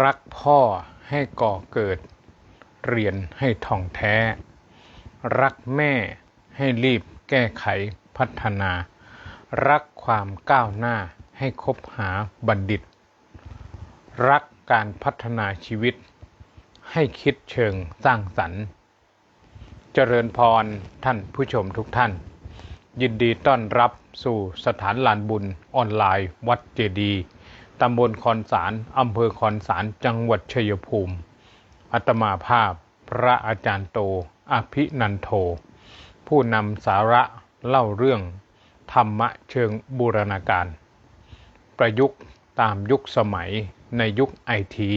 รักพ่อให้ก่อเกิด เรียนให้ท่องแท้ รักแม่ให้รีบแก้ไขพัฒนา รักความก้าวหน้าให้คบหาบัณฑิต รักการพัฒนาชีวิต ให้คิดเชิงสร้างสรรค์ เจริญพรท่านผู้ชมทุกท่าน ยินดีต้อนรับสู่สถานลานบุญออนไลน์วัดเจดีย์ ตำบลคอนสารอำเภอคอนสารจังหวัดชัยภูมิ อัตมาภาพ พระอาจารย์โต อภินันโท ผู้นำสาระเล่าเรื่อง ธรรมะเชิงบูรณาการ ประยุกต์ตามยุคสมัยในยุคไอที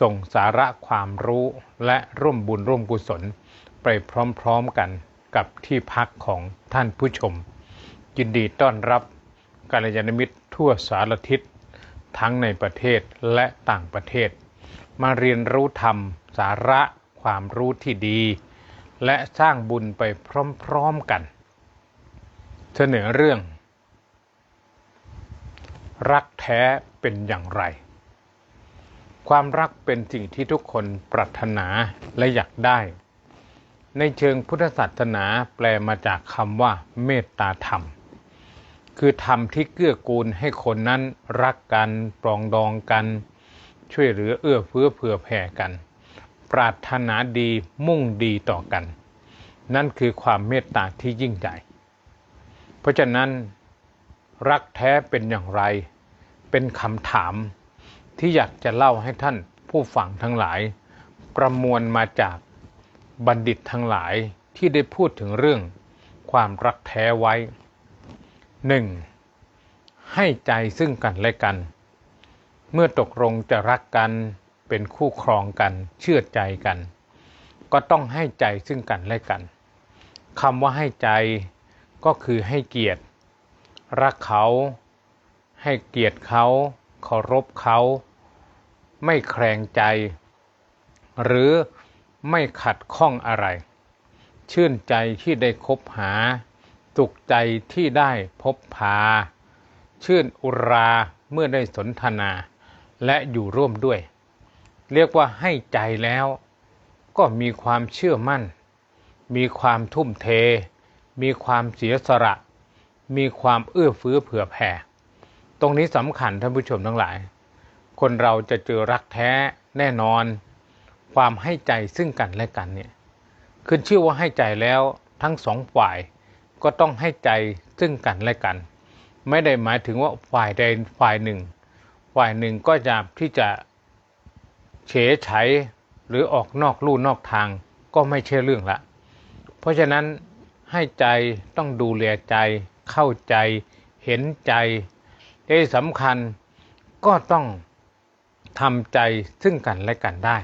ส่งสาระความรู้และร่วมบุญร่วมกุศล ไปพร้อมๆกันกับที่พักของท่านผู้ชม ยินดีต้อนรับกัลยาณมิตรทั่วสารทิศ ทั้งในประเทศและต่างประเทศ มาเรียนรู้ธรรม สาระความรู้ที่ดี และสร้างบุญไปพร้อมๆกัน เสนอเรื่อง รักแท้เป็นอย่างไร ความรักเป็นสิ่งที่ทุกคนปรารถนาและอยากได้ ในเชิงพุทธศาสนาแปลมาจากคำว่าเมตตาธรรม คือธรรมที่เกื้อกูลให้คนนั้นรักกันปรองดองกัน ช่วยเหลือเอื้อเฟื้อเผื่อแผ่กัน ปรารถนาดีมุ่งดีต่อกัน นั่นคือความเมตตาที่ยิ่งใหญ่เพราะฉะนั้นรักแท้เป็นอย่างไร เป็นคำถามที่อยากจะเล่าให้ท่านผู้ฟังทั้งหลาย ประมวลมาจากบัณฑิตทั้งหลายที่ได้พูดถึงเรื่องความรักแท้ไว้ 1. ให้ใจซึ่งกันและกัน เมื่อตกลงจะรักกันเป็นคู่ครองกัน เชื่อใจกัน ก็ต้องให้ใจซึ่งกันและกันคำว่าให้ใจก็คือให้เกียรติ รักเขา ให้เกียรติเขาเคารพเขา ไม่แคลงใจ หรือไม่ขัดข้องอะไร ชื่นใจที่ได้คบหา สุขใจที่ได้พบพา ชื่นอุราเมื่อได้สนทนา และอยู่ร่วมด้วย เรียกว่าให้ใจแล้ว ก็มีความเชื่อมั่น มีความทุ่มเท มีความเสียสละ มีความเอื้อเฟื้อเผื่อแผ่ ตรงนี้สำคัญท่านผู้ชมทั้งหลาย คนเราจะเจอรักแท้แน่นอน ความให้ใจซึ่งกันและกันเนี่ยขึ้นชื่อว่าให้ใจแล้วทั้งสองฝ่าย ก็ต้องให้ใจซึ่งกันและกัน ไม่ได้หมายถึงว่าฝ่ายใดฝ่ายหนึ่ง ฝ่ายหนึ่งก็จะที่จะเฉยไฉหรือออกนอกลู่นอกทางก็ไม่ใช่เรื่องละ เพราะฉะนั้นให้ใจต้องดูแลใจเข้าใจเห็นใจที่สำคัญก็ต้องทำใจซึ่งกันและกันได้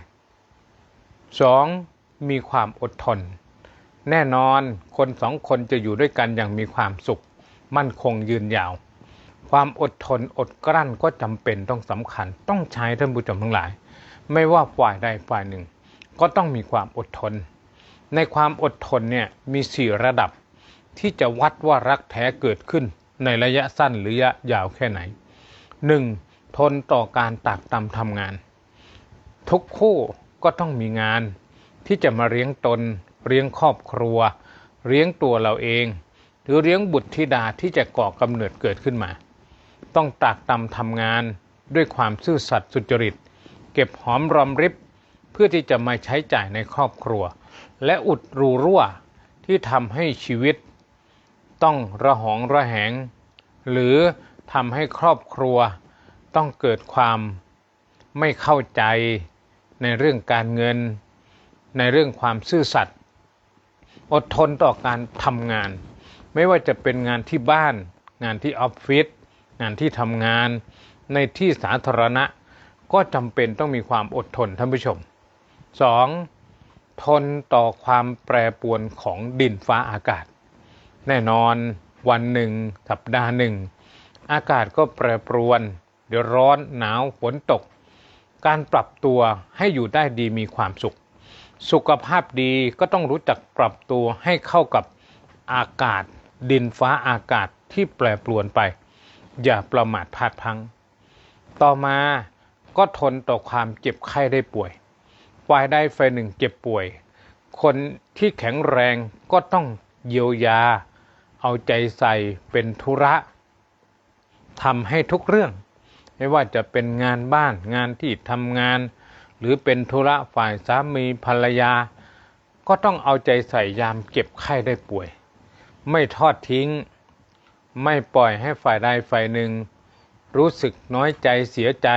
2. มีความอดทน แน่นอนคนสองคนจะอยู่ด้วยกันอย่างมีความสุข มั่นคงยืนยาว ความอดทนอดกลั้นก็จำเป็นต้องสำคัญ ต้องใช้ท่านผู้ชมทั้งหลาย ไม่ว่าฝ่ายใดฝ่ายหนึ่ง ก็ต้องมีความอดทน ในความอดทนเนี่ยมีสี่ระดับ ที่จะวัดว่ารักแท้เกิดขึ้น ในระยะสั้นหรือระยะยาวแค่ไหน 1. ทนต่อการตากตำทำงาน ทุกคู่ก็ต้องมีงานที่จะมาเลี้ยงตน เลี้ยงครอบครัว เลี้ยงตัวเราเอง หรือเลี้ยงบุตรธิดาที่จะก่อกำเนิดเกิดขึ้นมา ต้องตากตำทำงานด้วยความซื่อสัตย์สุจริต เก็บหอมรอมริบเพื่อที่จะมาใช้จ่ายในครอบครัว และอุดรูรั่วที่ทำให้ชีวิต ต้องระหองระแหง หรือทำให้ครอบครัว ต้องเกิดความไม่เข้าใจในเรื่องการเงิน ในเรื่องความซื่อสัตย์ อดทนต่อการทำงาน ไม่ว่าจะเป็นงานที่บ้าน งานที่ออฟฟิศงานที่ทำงาน ในที่สาธารณะ ก็จำเป็นต้องมีความอดทนท่านผู้ชม 2. ทนต่อความแปรปรวนของดินฟ้าอากาศ แน่นอนวันหนึ่ง สัปดาห์หนึ่ง อากาศก็แปรปรวน เดี๋ยวร้อนหนาวฝนตก การปรับตัวให้อยู่ได้ดีมีความสุข สุขภาพดีก็ต้องรู้จักปรับตัวให้เข้ากับอากาศ ดินฟ้าอากาศที่แปรปรวนไป อย่าประมาทพลาดพัง ต่อมาก็ทนต่อความเจ็บไข้ได้ป่วยฝ่ายใดฝ่ายหนึ่งเจ็บป่วย คนที่แข็งแรงก็ต้องเยียวยา เอาใจใส่เป็นธุระทำให้ทุกเรื่อง ไม่ว่าจะเป็นงานบ้านงานที่ทำงาน หรือเป็นธุระฝ่ายสามีภรรยา ก็ต้องเอาใจใส่ยามเจ็บไข้ได้ป่วย ไม่ทอดทิ้ง ไม่ปล่อยให้ฝ่ายใดฝ่ายหนึ่ง รู้สึกน้อยใจเสียใจ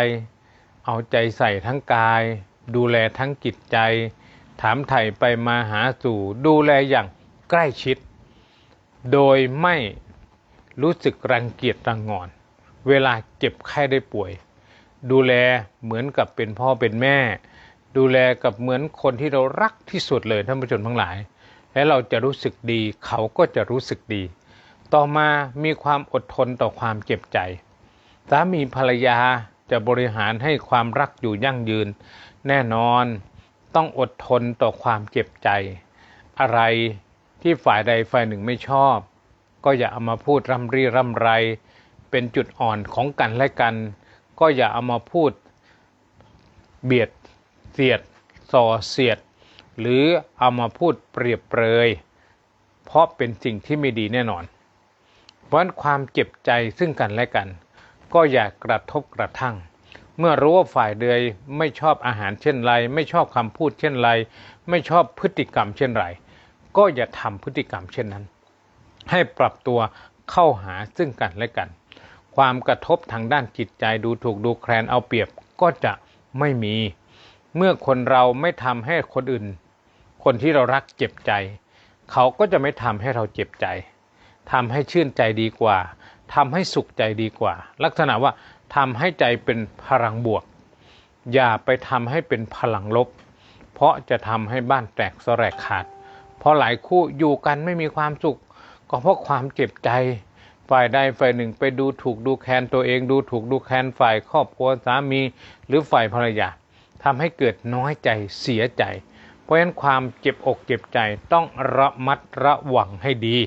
เอาใจใส่ทั้งกาย ดูแลทั้งจิตใจ ถามไถ่ไปมาหาสู่ดูแลอย่างใกล้ชิด โดยไม่รู้สึกรังเกียจรังงอน เวลาเจ็บไข้ได้ป่วย ดูแลเหมือนกับเป็นพ่อเป็นแม่ ดูแลกับเหมือนคนที่เรารักที่สุดเลยท่านผู้ชมทั้งหลาย และเราจะรู้สึกดี เขาก็จะรู้สึกดี ต่อมามีความอดทนต่อความเจ็บใจสามีภรรยาจะบริหารให้ความรักอยู่ยั่งยืน แน่นอนต้องอดทนต่อความเจ็บใจ อะไรที่ฝ่ายใดฝ่ายหนึ่งไม่ชอบ ก็อย่าเอามาพูดร่ำรี่ร่ำไร เป็นจุดอ่อนของกันและกัน ก็อย่าเอามาพูดเบียดเสียดส่อเสียด หรือเอามาพูดเปรียบเปรย เพราะเป็นสิ่งที่ไม่ดีแน่นอน เพราะความเจ็บใจซึ่งกันและกัน ก็อย่ากระทบกระทั่ง เมื่อรู้ว่าฝ่ายใดไม่ชอบอาหารเช่นไร ไม่ชอบคำพูดเช่นไร ไม่ชอบพฤติกรรมเช่นไร ก็อย่าทำพฤติกรรมเช่นนั้น ให้ปรับตัวเข้าหาซึ่งกันและกัน ความกระทบทางด้านจิตใจดูถูกดูแคลนเอาเปรียบก็จะไม่มี เมื่อคนเราไม่ทำให้คนอื่น คนที่เรารักเจ็บใจ เขาก็จะไม่ทำให้เราเจ็บใจทำให้ชื่นใจดีกว่าทำให้สุขใจดีกว่า ลักษณะว่าทำให้ใจเป็นพลังบวก อย่าไปทำให้เป็นพลังลบ เพราะจะทำให้บ้านแตกสลายขาด เพราะหลายคู่อยู่กันไม่มีความสุข ก็เพราะความเจ็บใจ ฝ่ายใดฝ่ายหนึ่งไปดูถูกดูแคลนตัวเองดูถูกดูแคลนฝ่ายครอบครัวสามีหรือฝ่ายภรรยาทำให้เกิดน้อยใจเสียใจ เพราะฉะนั้นความเจ็บอกเจ็บใจต้องระมัดระวังให้ดี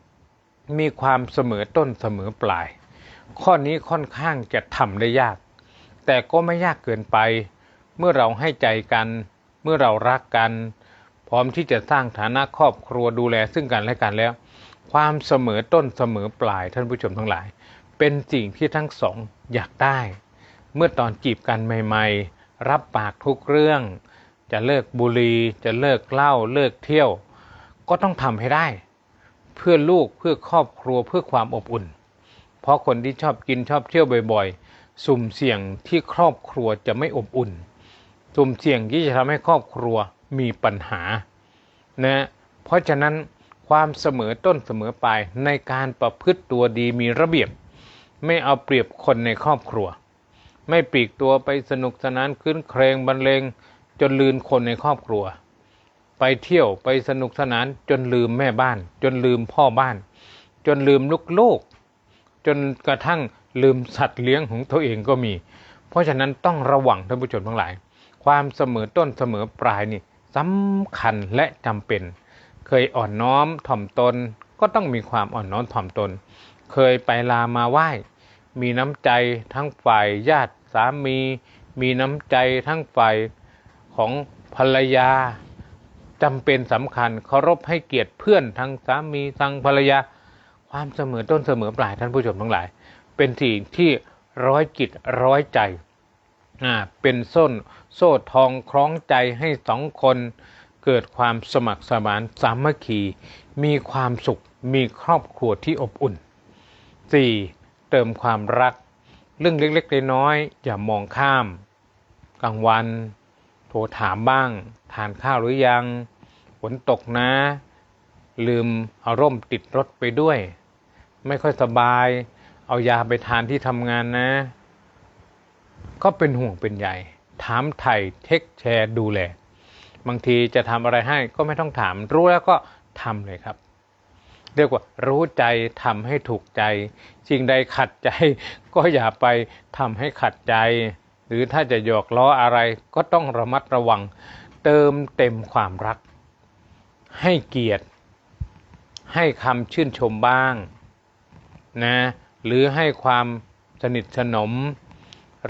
3. มีความเสมอต้นเสมอปลาย ข้อนี้ค่อนข้างจะทำได้ยาก แต่ก็ไม่ยากเกินไป เมื่อเราให้ใจกัน เมื่อเรารักกัน พร้อมที่จะสร้างฐานะครอบครัวดูแลซึ่งกันและกันแล้ว ความเสมอต้นเสมอปลายท่านผู้ชมทั้งหลาย เป็นสิ่งที่ทั้งสองอยากได้ เมื่อตอนจีบกันใหม่ ๆ รับปากทุกเรื่อง จะเลิกบุหรี่จะเลิกเหล้าเลิกเที่ยว ก็ต้องทำให้ได้ เพื่อลูกเพื่อครอบครัวเพื่อความอบอุ่น เพราะคนที่ชอบกินชอบเที่ยวบ่อยๆ สุ่มเสี่ยงที่ครอบครัวจะไม่อบอุ่น สุ่มเสี่ยงที่จะทำให้ครอบครัวมีปัญหานะเพราะฉะนั้น ความเสมอต้นเสมอปลายในการประพฤติตัวดีมีระเบียบ ไม่เอาเปรียบคนในครอบครัว ไม่ปีกตัวไปสนุกสนานคืนเครงบรรเลงจนลืมคนในครอบครัว ไปเที่ยวไปสนุกสนานจนลืมแม่บ้าน จนลืมพ่อบ้าน จนลืมลูกๆจนกระทั่งลืมสัตว์เลี้ยงของตัวเองก็มี เพราะฉะนั้นต้องระวังท่านผู้ชมทั้งหลาย ความเสมอต้นเสมอปลายนี่สำคัญและจำเป็น เคยอ่อนน้อมถ่อมตนก็ต้องมีความอ่อนน้อมถ่อมตน เคยไปลามาไหว้ มีน้ำใจทั้งฝ่ายญาติสามี มีน้ำใจทั้งฝ่ายของภรรยาจำเป็นสำคัญเคารพให้เกียรติเพื่อนทั้งสามีทั้งภรรยา ความเสมอต้นเสมอปลายท่านผู้ชมทั้งหลาย เป็นสิ่งที่ร้อยจิตร้อยใจอ่าเป็นส้นโซ่ทองคล้องใจให้สองคน เกิดความสมัครสมานสามัคคี มีความสุข มีครอบครัวที่อบอุ่น 4. เติมความรัก เรื่องเล็กๆน้อยๆอย่ามองข้าม กลางวัน โทรถามบ้าง ทานข้าวหรือยัง ฝนตกนะ ลืมเอาร่มติดรถไปด้วย ไม่ค่อยสบาย เอายาไปทานที่ทำงานนะ ก็เป็นห่วงเป็นใยถามไถ่เทคแชร์ดูแล บางทีจะทำอะไรให้ก็ไม่ต้องถาม รู้แล้วก็ทำเลยครับ เรียกว่ารู้ใจทำให้ถูกใจสิ่งใดขัดใจ ก็อย่าไปทำให้ขัดใจ หรือถ้าจะหยอกล้ออะไรก็ต้องระมัดระวัง เติมเต็มความรัก ให้เกียรติ ให้คำชื่นชมบ้างนะหรือให้ความสนิทสนม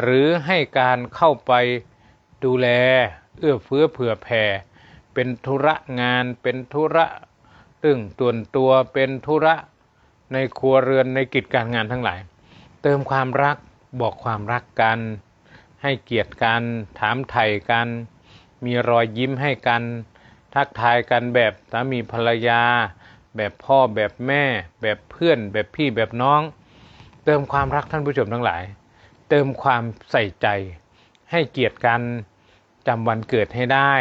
หรือให้การเข้าไปดูแล เอื้อเฟื้อเผื่อแผ่ เป็นธุระงานเป็นธุระเรื่องตัวนตัวเป็นธุระในครัวเรือนในกิจการงานทั้งหลาย เติมความรักบอกความรักกัน ให้เกียรติกันถามไถ่กัน มีรอยยิ้มให้กัน ทักทายกันแบบสามีภรรยา แบบพ่อแบบแม่ แบบเพื่อน แบบพี่แบบน้อง เติมความรักท่านผู้ชมทั้งหลาย เติมความใส่ใจ ให้เกียรติกัน จำวันเกิดให้ได้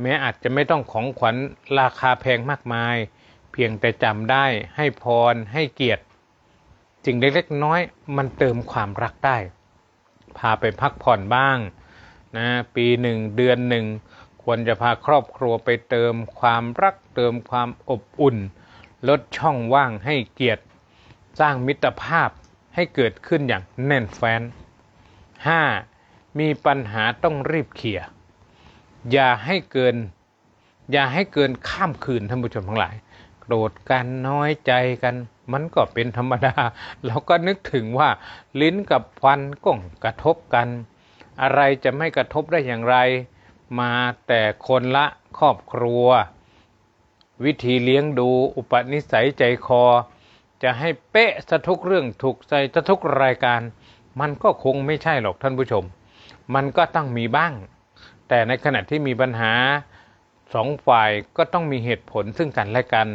แม้อาจจะไม่ต้องของขวัญราคาแพงมากมาย เพียงแต่จำได้ให้พรให้เกียรติสิ่งเล็กๆน้อยมันเติมความรักได้ พาไปพักผ่อนบ้างนะปีหนึ่งเดือนหนึ่งควรจะพาครอบครัวไปเติมความรักเติมความอบอุ่น ลดช่องว่างให้เกียรติ สร้างมิตรภาพให้เกิดขึ้นอย่างแน่นแฟ้น 5. มีปัญหาต้องรีบเคลียร์อย่าให้เกิน อย่าให้เกินข้ามคืนท่านผู้ชมทั้งหลาย โกรธกันน้อยใจกัน มันก็เป็นธรรมดา เราก็นึกถึงว่า ลิ้นกับฟันก็กระทบกัน อะไรจะไม่กระทบได้อย่างไร มาแต่คนละครอบครัว วิธีเลี้ยงดูอุปนิสัยใจคอ จะให้เป๊ะสะทุกเรื่องถูกใจสะทุกรายการ มันก็คงไม่ใช่หรอกท่านผู้ชม มันก็ต้องมีบ้าง แต่ในขณะที่มีปัญหาสองฝ่ายก็ต้องมีเหตุผลซึ่งกันและกัน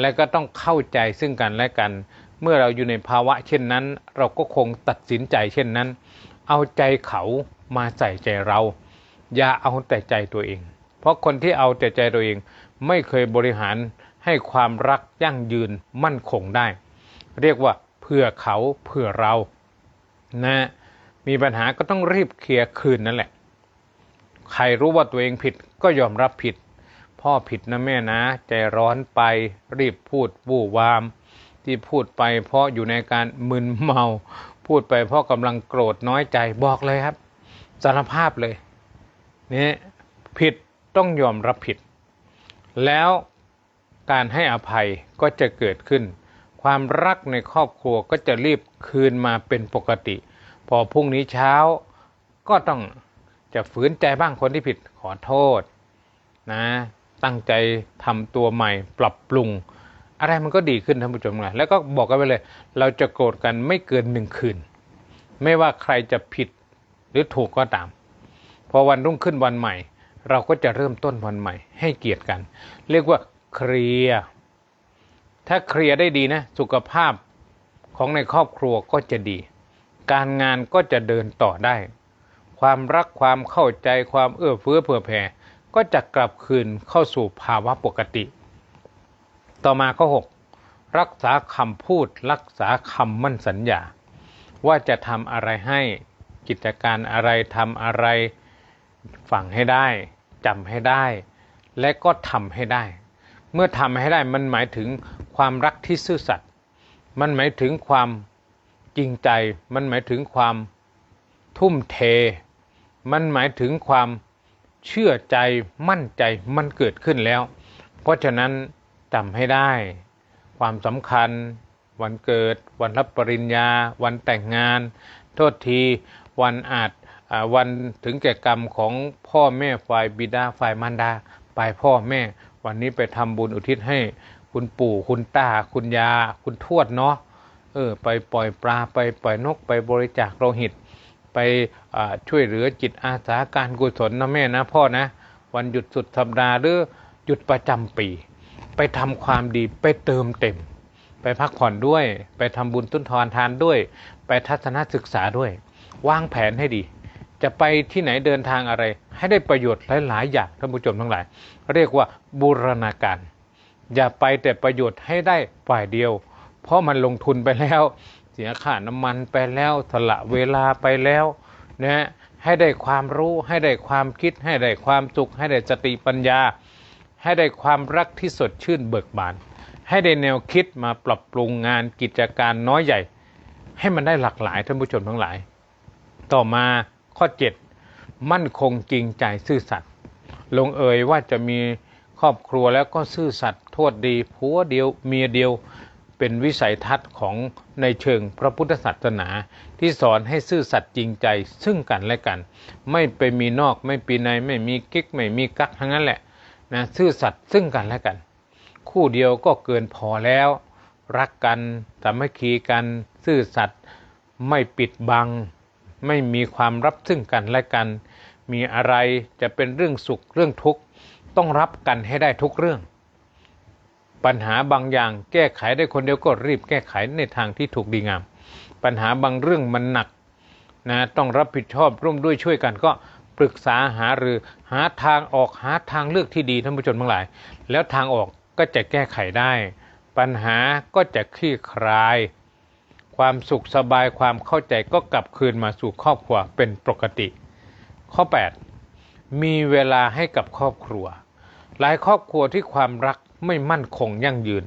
และก็ต้องเข้าใจซึ่งกันและกัน เมื่อเราอยู่ในภาวะเช่นนั้น เราก็คงตัดสินใจเช่นนั้น เอาใจเขามาใส่ใจเรา อย่าเอาแต่ใจตัวเอง เพราะคนที่เอาแต่ใจตัวเองไม่เคยบริหารให้ความรักยั่งยืนมั่นคงได้ เรียกว่าเพื่อเขาเพื่อเรา นะ มีปัญหาก็ต้องรีบเคลียร์คืนนั่นแหละ ใครรู้ว่าตัวเองผิดก็ยอมรับผิด พ่อผิดนะแม่นะ ใจร้อนไปรีบพูดวู่วาม ที่พูดไปเพราะอยู่ในการมึนเมา พูดไปเพราะกำลังโกรธน้อยใจบอกเลยครับสารภาพเลยนี่ผิดต้องยอมรับผิด แล้วการให้อภัยก็จะเกิดขึ้น ความรักในครอบครัวก็จะรีบคืนมาเป็นปกติ พอพรุ่งนี้เช้าก็ต้องจะฝืนใจบ้างคนที่ผิดขอโทษนะตั้งใจทำตัวใหม่ปรับปรุง อะไรมันก็ดีขึ้นท่านผู้ชมเลยแล้วก็บอกกันไปเลย เราจะโกรธกันไม่เกินหนึ่งคืน ไม่ว่าใครจะผิดหรือถูกก็ตาม พอวันรุ่งขึ้นวันใหม่ เราก็จะเริ่มต้นวันใหม่ ให้เกียรติกัน เรียกว่าเคลียร์ถ้าเคลียร์ได้ดีนะ สุขภาพของในครอบครัวก็จะดี การงานก็จะเดินต่อได้ ความรักความเข้าใจความเอื้อเฟื้อเผื่อแผ่ก็จะกลับคืนเข้าสู่ภาวะปกติ ต่อมาข้อ 6 รักษาคำพูดรักษาคำมั่นสัญญา ว่าจะทำอะไรให้กิจการอะไรทำอะไรฝังให้ได้จำให้ได้ และก็ทำให้ได้ เมื่อทำให้ได้มันหมายถึงความรักที่ซื่อสัตย์มันหมายถึงความ จริงใจ มันหมายถึงความทุ่มเท มันหมายถึงความเชื่อใจมั่นใจมันเกิดขึ้นแล้ว เพราะฉะนั้นจำให้ได้ ความสำคัญ วันเกิด วันรับปริญญา วันแต่งงาน โทษที วันอาจวันถึงแก่กรรมของพ่อแม่ฝ่ายบิดาฝ่ายมารดาไปพ่อแม่ วันนี้ไปทำบุญอุทิศให้คุณปู่คุณตาคุณยา คุณทวดเนาะ เออไปปล่อยปลาไปปล่อยนกไปบริจาคโลหิต ไปช่วยเหลือจิตอาสาการกุศลนะแม่นะพ่อนะ วันหยุดสุดสัปดาห์หรือหยุดประจำปี ไปทำความดีไปเติมเต็ม ไปพักผ่อนด้วย ไปทำบุญต้นทอนทานด้วย ไปทัศนศึกษาด้วย วางแผนให้ดี จะไปที่ไหนเดินทางอะไร ให้ได้ประโยชน์หลาย ๆ อย่างท่านผู้ชมทั้งหลาย เรียกว่าบูรณาการ อย่าไปแต่ประโยชน์ให้ได้ฝ่ายเดียว เพราะมันลงทุนไปแล้ว เสียค่าน้ำมันไปแล้วสละเวลาไปแล้วนะให้ได้ความรู้ให้ได้ความคิด ให้ได้ความสุขให้ได้สติปัญญา ให้ได้ความรักที่สดชื่นเบิกบาน ให้ได้แนวคิดมาปรับปรุงงานกิจการน้อยใหญ่ ให้มันได้หลากหลายท่านผู้ชมทั้งหลาย ต่อมาข้อ 7 มั่นคงจริงใจซื่อสัตย์ลงเอยว่าจะมีครอบครัวแล้วก็ซื่อสัตย์โทษดีผัวเดียวเมียเดียว เป็นเป็นวิสัยทัศน์ของในเชิงพระพุทธศาสนา ที่สอนให้ซื่อสัตย์จริงใจซึ่งกันและกัน ไม่ไปมีนอกไม่ปีในไม่มีกิ๊กไม่มีกักทั้งนั้นแหละนะซื่อสัตย์ซึ่งกันและกัน คู่เดียวก็เกินพอแล้ว รักกันสามัคคีกันซื่อสัตย์ไม่ปิดบัง ไม่มีความรับซึ่งกันและกัน มีอะไรจะเป็นเรื่องสุขเรื่องทุกข์ต้องรับกันให้ได้ทุกเรื่อง ปัญหาบางอย่างแก้ไขได้คนเดียวก็รีบแก้ไขในทางที่ถูกดีงาม ปัญหาบางเรื่องมันหนักนะต้องรับผิดชอบร่วมด้วยช่วยกันก็ปรึกษาหาหรือหาทางออกหาทางเลือกที่ดีท่านผู้ชมทั้งหลาย แล้วทางออกก็จะแก้ไขได้ ปัญหาก็จะคลี่คลาย ความสุขสบายความเข้าใจก็กลับคืนมาสู่ครอบครัวเป็นปกติ ข้อ 8 มีเวลาให้กับครอบครัว หลายครอบครัวที่ความรัก ไม่มั่นคงยั่งยืน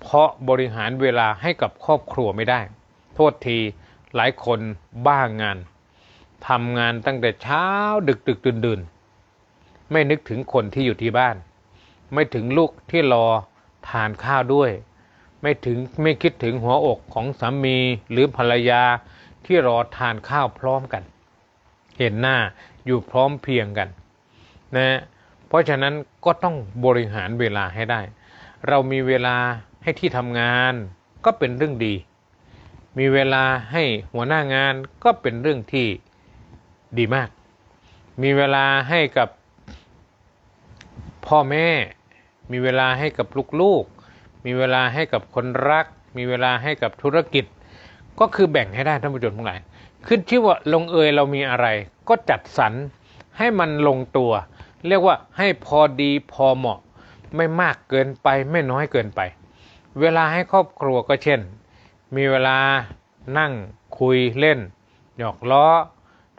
เพราะบริหารเวลาให้กับครอบครัวไม่ได้ โทษทีหลายคนบ้างานทำงานตั้งแต่เช้าดึกดึกดื่นดื่นไม่นึกถึงคนที่อยู่ที่บ้าน ไม่ถึงลูกที่รอทานข้าวด้วย ไม่ถึงไม่คิดถึงหัวอกของสามีหรือภรรยาที่รอทานข้าวพร้อมกัน เห็นหน้าอยู่พร้อมเพียงกัน นะ เพราะฉะนั้นก็ต้องบริหารเวลาให้ได้ เรามีเวลาให้ที่ทำงานก็เป็นเรื่องดี มีเวลาให้หัวหน้างานก็เป็นเรื่องที่ดีมาก มีเวลาให้กับพ่อแม่ มีเวลาให้กับลูกๆ มีเวลาให้กับคนรัก มีเวลาให้กับธุรกิจ ก็คือแบ่งให้ได้ท่านผู้ชมทั้งหลายขึ้นชื่อว่าลงเอยเรามีอะไร ก็จัดสรรให้มันลงตัว เรียกว่าให้พอดีพอเหมาะ ไม่มากเกินไปไม่น้อยเกินไป เวลาให้ครอบครัวก็เช่น มีเวลานั่งคุยเล่น หยอกล้อ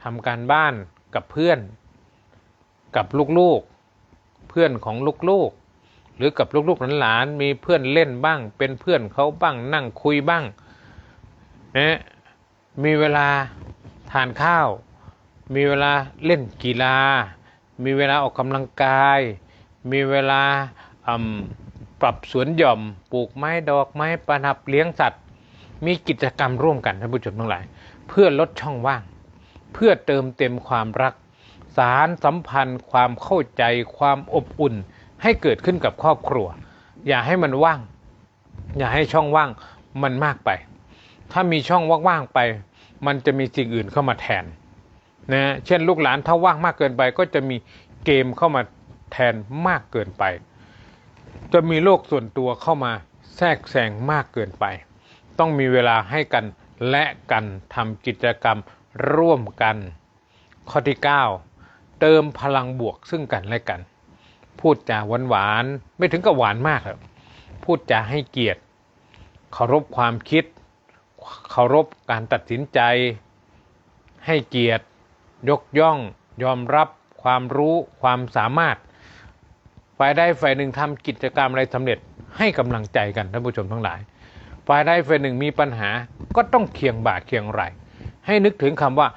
ทำการบ้านกับเพื่อน กับลูกๆ เพื่อนของลูกๆ หรือกับลูกๆหลานๆมีเพื่อนเล่นบ้าง เป็นเพื่อนเขาบ้างนั่งคุยบ้างนะมีเวลาทานข้าว มีเวลาเล่นกีฬา มีเวลาออกกำลังกาย มีเวลาปรับสวนหย่อม ปลูกไม้ดอกไม้ประดับเลี้ยงสัตว์ มีกิจกรรมร่วมกันท่านผู้ชมทั้งหลาย เพื่อลดช่องว่าง เพื่อเติมเต็มความรัก สารสัมพันธ์ ความเข้าใจความอบอุ่น ให้เกิดขึ้นกับครอบครัว อย่าให้มันว่าง อย่าให้ช่องว่างมันมากไป ถ้ามีช่องว่างๆไป มันจะมีสิ่งอื่นเข้ามาแทน นะเช่นลูกหลานถ้าว่างมากเกินไปก็จะมีเกมเข้ามาแทนมากเกินไป จะมีโลกส่วนตัวเข้ามาแทรกแซงมากเกินไป ต้องมีเวลาให้กันและกันทำกิจกรรมร่วมกัน ข้อที่ 9 เติมพลังบวกซึ่งกันและกัน พูดจาหวานหวานไม่ถึงกับหวานมากครับพูดจาให้เกียรติเคารพความคิด เคารพการตัดสินใจ ให้เกียรติ ยกย่อง ยอมรับความรู้ความสามารถ ฝ่ายใดฝ่ายหนึ่งทำกิจกรรมอะไรสำเร็จให้กำลังใจกันท่านผู้ชมทั้งหลาย ฝ่ายใดฝ่ายหนึ่งมีปัญหาก็ต้องเคียงบ่าเคียงไหลให้นึกถึงคำว่า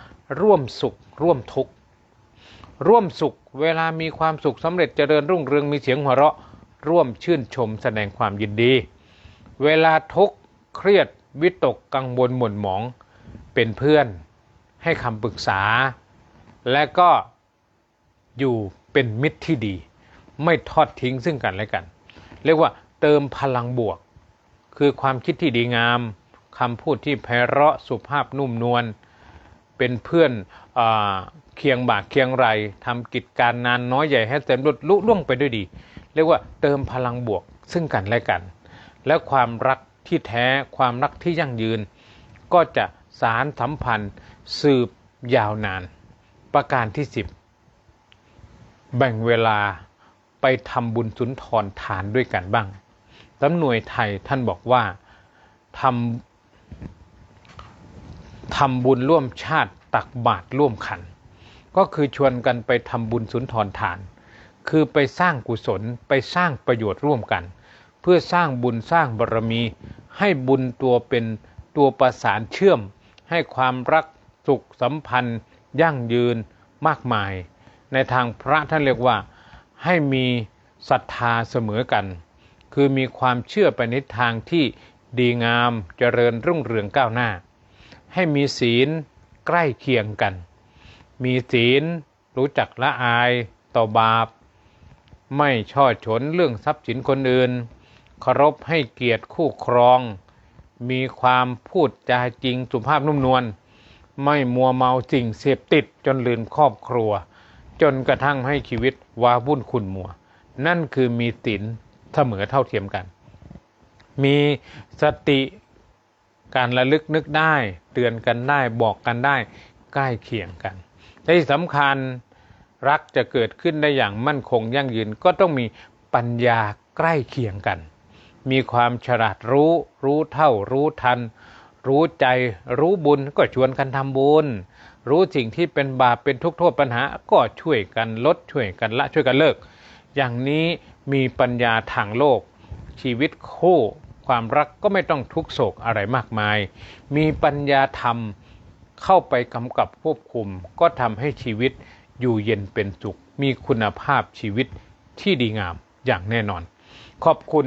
ร่วมสุข ร่วมทุกข์ร่วมสุขเวลามีความสุขสำเร็จเจริญรุ่งเรืองมีเสียงหัวเราะ ร่วมชื่นชมแสดงความยินดี เวลาทุกข์เครียดวิตกกังวลหม่นหมอง เป็นเพื่อนให้คำปรึกษา และก็อยู่เป็นมิตรที่ดี ไม่ทอดทิ้งซึ่งกันและกัน เรียกว่าเติมพลังบวก คือความคิดที่ดีงามคำพูดที่ไพเราะสุภาพนุ่มนวลเป็นเพื่อนเอเคียงบ่าเคียงไรทำกิจการนานน้อยใหญ่ให้เต็มรุดลุล่วงไปด้วยดี เรียกว่าเติมพลังบวกซึ่งกันและกัน และความรักที่แท้ความรักที่ยั่งยืน ก็จะสารสัมพันธ์สืบยาวนาน ประการที่ 10 แบ่งเวลาไปทำบุญสุนทรทานด้วยกันบ้างตำหน่วยไทยท่านบอกว่าทำทำบุญร่วมชาติตักบาตรร่วมขัน ก็คือชวนกันไปทำบุญสุนทรทาน คือไปสร้างกุศลไปสร้างประโยชน์ร่วมกัน เพื่อสร้างบุญสร้างบารมี ให้บุญตัวเป็นตัวประสานเชื่อม ให้ความรักสุขสัมพันธ์ ยั่งยืนมากมาย ในทางพระท่านเรียกว่าให้มีศรัทธาเสมอกัน คือมีความเชื่อไปในทางที่ดีงามเจริญรุ่งเรืองก้าวหน้า ให้มีศีลใกล้เคียงกัน มีศีลรู้จักละอายต่อบาป ไม่ช่อฉนเรื่องทรัพย์สินคนอื่นเคารพให้เกียรติคู่ครอง มีความพูดจาจริงสุภาพนุ่มนวล ไม่มัวเมาสิ่งเสพติดจนลืมครอบครัว จนกระทั่งให้ชีวิตว้าวุ่นขุ่นมัว นั่นคือมีศีลเสมอเท่าเทียมกัน มีสติการระลึกนึกได้เตือนกันได้บอกกันได้ใกล้เคียงกันและที่สำคัญรักจะเกิดขึ้นได้อย่างมั่นคงยั่งยืนก็ต้องมีปัญญาใกล้เคียงกัน มีความฉลาดรู้รู้เท่ารู้ทัน รู้ใจรู้บุญก็ชวนกันทำบุญ รู้สิ่งที่เป็นบาปเป็นทุกข์โทษปัญหา ก็ช่วยกันลดช่วยกันละช่วยกันเลิก อย่างนี้มีปัญญาทางโลก ชีวิตคู่ความรักก็ไม่ต้องทุกโศกอะไรมากมาย มีปัญญาธรรมเข้าไปกำกับควบคุม ก็ทำให้ชีวิตอยู่เย็นเป็นสุข มีคุณภาพชีวิตที่ดีงามอย่างแน่นอน ขอบคุณ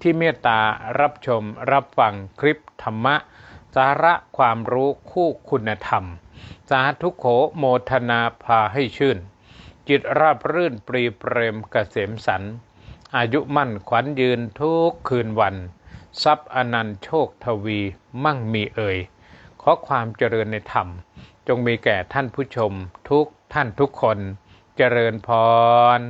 ที่เมตตารับชมรับฟังคลิปธรรมะ สาระความรู้คู่คุณธรรม สาธุโขโมทนาพาให้ชื่น จิตราบรื่นปรีเปรมเกษมสัน อายุมั่นขวัญยืนทุกคืนวัน ทรัพย์อนันต์โชคทวีมั่งมีเอ่ย ขอความเจริญในธรรม จงมีแก่ท่านผู้ชมทุกท่านทุกคน เจริญพร